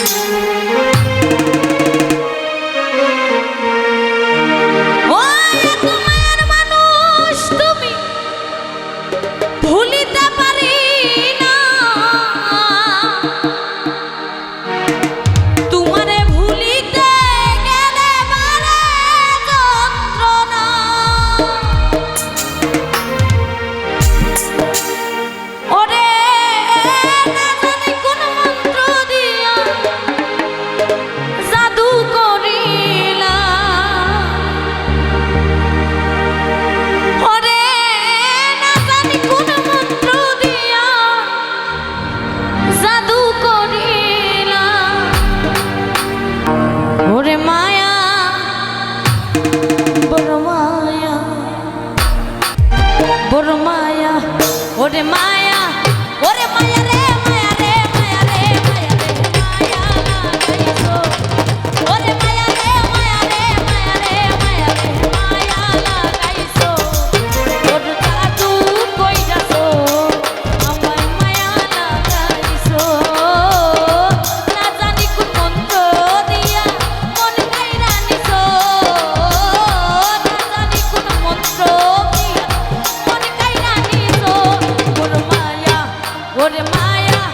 Música ওর মায়া ওরে মায়া। માયા